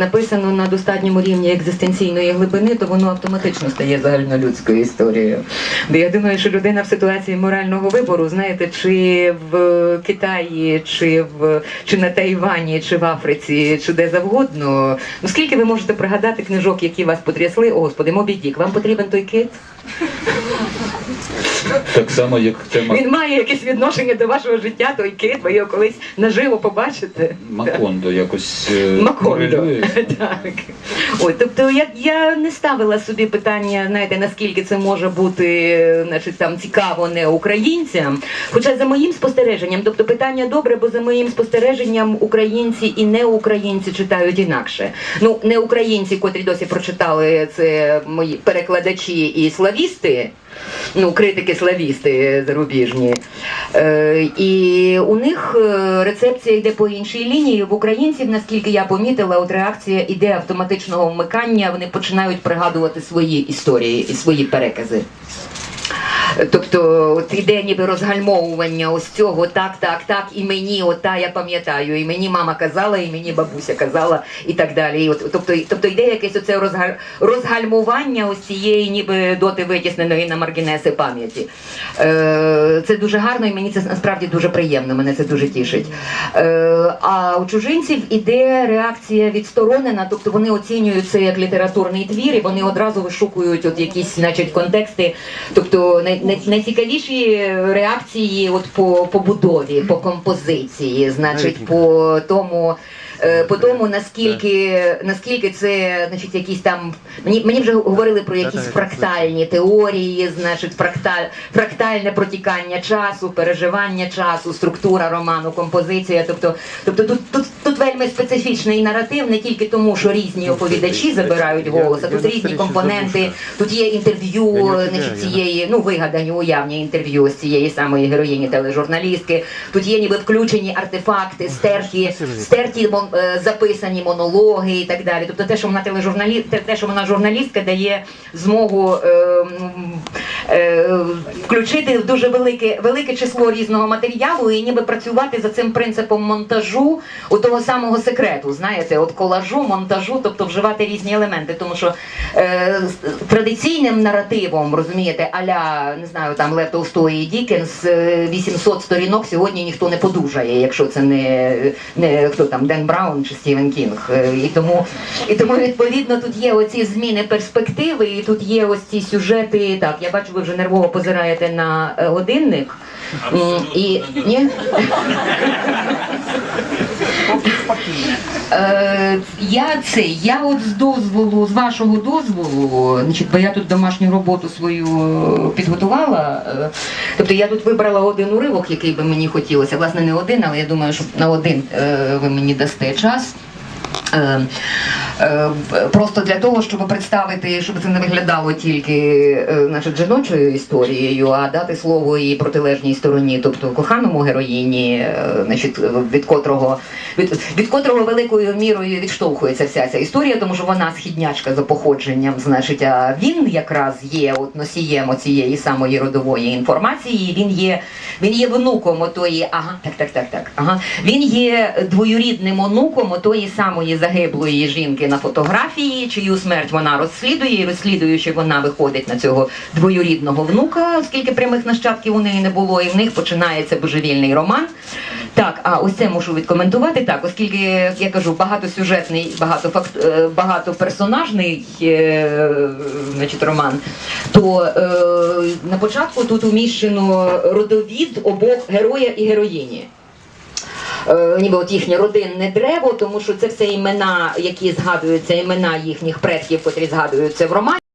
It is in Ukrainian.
написано на достатньому рівні екзистенційної глибини, то воно автоматично стає загальнолюдською історією. Де я думаю, що людина в ситуації морального вибору, знаєте, чи в Китаї, чи в чи на Тайвані, чи в Африці, чи де завгодно. Ну скільки ви можете пригадати книжок, які вас потрясли? О, господи, Мобі Дік, вам потрібен той кит? Так само, як тема Він має якесь відношення до вашого життя, той кит, ви його колись наживо побачите. Макондо якось е, Макондо. Так. Ой, тобто я, я не ставила собі питання, знаєте, наскільки це може бути значить, там, цікаво не українцям. Хоча за моїм спостереженням, тобто питання добре, бо за моїм спостереженням українці і не українці читають інакше. Ну, не українці, котрі досі прочитали це мої перекладачі і славісти. Ну, критики славісти зарубіжні. Е, і у них е, рецепція йде по іншій лінії. В українців, наскільки я помітила, от реакція іде автоматичного вмикання, вони починають пригадувати свої історії і свої перекази. Тобто от іде ніби розгальмовування ось цього, так, так, так, і мені, от та я пам'ятаю, і мені мама казала, і мені бабуся казала, і так далі. І от, тобто, тобто йде якесь оце розгаль, розгальмування ось цієї ніби доти витісненої на маргінеси пам'яті. Е, це дуже гарно, і мені це насправді дуже приємно, мене це дуже тішить. Е, а у чужинців іде реакція відсторонена, тобто вони оцінюють це як літературний твір, і вони одразу вишукують от якісь, значить, контексти. Тобто найцікавіші реакції от по побудові, по композиції, значить, по тому. Е, По тому наскільки наскільки це значить якісь там мені мені вже говорили про якісь фрактальні теорії, значить фракталь, фрактальне протікання часу, переживання часу, структура роману, композиція. Тобто, тобто тут, тут, тут вельми специфічний наратив, не тільки тому, що різні оповідачі забирають голос, а тут різні компоненти. Тут є інтерв'ю значить, цієї, ну вигадані уявні інтерв'ю з цієї самої героїні тележурналістки. Тут є ніби включені артефакти, стерті, стерті е, записані монологи і так далі. Тобто те, що вона тележурналіст, те- що вона журналістка, дає змогу е, включити в дуже велике, велике число різного матеріалу і ніби працювати за цим принципом монтажу у того самого секрету. Знаєте, от колажу, монтажу, тобто вживати різні елементи, тому що е, традиційним наративом, розумієте, аля не знаю, там Лев Толстой і Дікенс, е, 800 сторінок сьогодні ніхто не подужає, якщо це не, не хто там Ден Браун чи Стівен Кінг. Е, І тому, і тому відповідно тут є оці зміни перспективи, і тут є ось ці сюжети. Так, я бачу, ви вже нервово позираєте на е, годинник. І ні? Е, я це, я от з дозволу, з вашого дозволу, значить, бо я тут домашню роботу свою е, підготувала. Тобто я тут вибрала один уривок, який би мені хотілося. Власне, не один, але я думаю, що на один ви мені дасте час. Е, е, Просто для того, щоб представити, щоб це не виглядало тільки е, значить, жіночою історією, а дати слово і протилежній стороні, тобто коханому героїні, значить, від котрого від, від котрого великою мірою відштовхується вся ця історія, тому що вона східнячка за походженням, значить, а він якраз є от носієм цієї самої родової інформації. Він є він є внуком отої, ага, так, так, так, так. Ага. Він є двоюрідним онуком отої самої загиблої жінки на фотографії, чию смерть вона розслідує, і розслідуючи, вона виходить на цього двоюрідного внука, оскільки прямих нащадків у неї не було, і в них починається божевільний роман. Так, а ось це мушу відкоментувати. Так, оскільки я кажу, багатосюжетний, багато факт, е, багатоперсонажний е, значить, роман, то е, на початку тут уміщено родовід обох героя і героїні. Е, ніби от їхнє родинне древо, тому що це все імена, які згадуються, імена їхніх предків, котрі згадуються в романі.